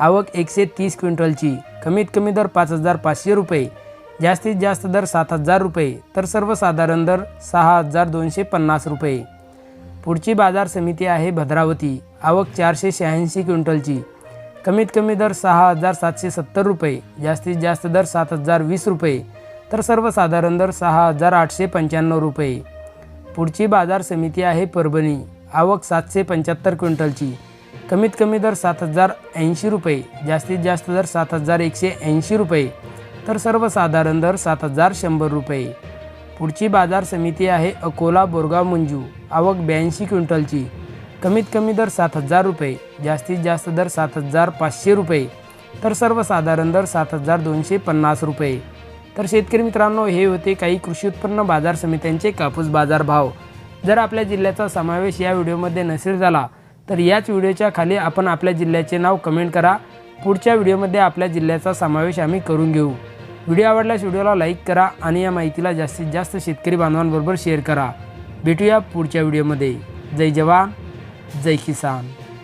आवक एकशे तीस क्विंटलची. कमीत कमी दर पाच हजार पाचशे रुपये. जास्तीत जास्त दर सात हजार रुपये. तर सर्वसाधारण दर सहा हजार दोनशे पन्नास रुपये. पुढची बाजार समिती आहे भद्रावती. आवक चारशे शहाऐंशी क्विंटलची. कमीत कमी दर सहा हजार सातशे सत्तर रुपये. जास्तीत जास्त दर सात हजार वीस रुपये. तर सर्वसाधारण दर सहा हजार आठशे पंच्याण्णव रुपये. पुढची बाजार समिती आहे परभणी. आवक सातशे पंच्याहत्तर क्विंटलची. कमीत कमी दर सात हजार ऐंशी रुपये जास्तीत जास्त दर सात हजार एकशे ऐंशी रुपये तर सर्वसाधारण दर सात हजार शंभर रुपये. पुढची बाजार समिती आहे अकोला बोरगाव मंजू आवक ब्याऐंशी क्विंटलची. कमीत कमी दर सात हजार रुपये जास्तीत जास्त दर सात हजार पाचशे रुपये तर सर्वसाधारण दर सात हजार दोनशे पन्नास रुपये. तर शेतकरी मित्रांनो हे होते काही कृषी उत्पन्न बाजार समित्यांचे कापूस बाजार भाव. जर आपल्या जिल्ह्याचा समावेश या व्हिडिओमध्ये नसेल झाला तर याच व्हिडिओच्या खाली आपण आपल्या जिल्ह्याचे नाव कमेंट करा. पुढच्या व्हिडिओमध्ये आपल्या जिल्ह्याचा समावेश आम्ही करून घेऊ. व्हिडिओ आवडल्यास व्हिडिओला लाईक करा आणि या माहितीला जास्तीत जास्त शेतकरी बांधवांबरोबर शेअर करा. भेटूया पुढच्या व्हिडिओमध्ये. जय जवान जय किसान.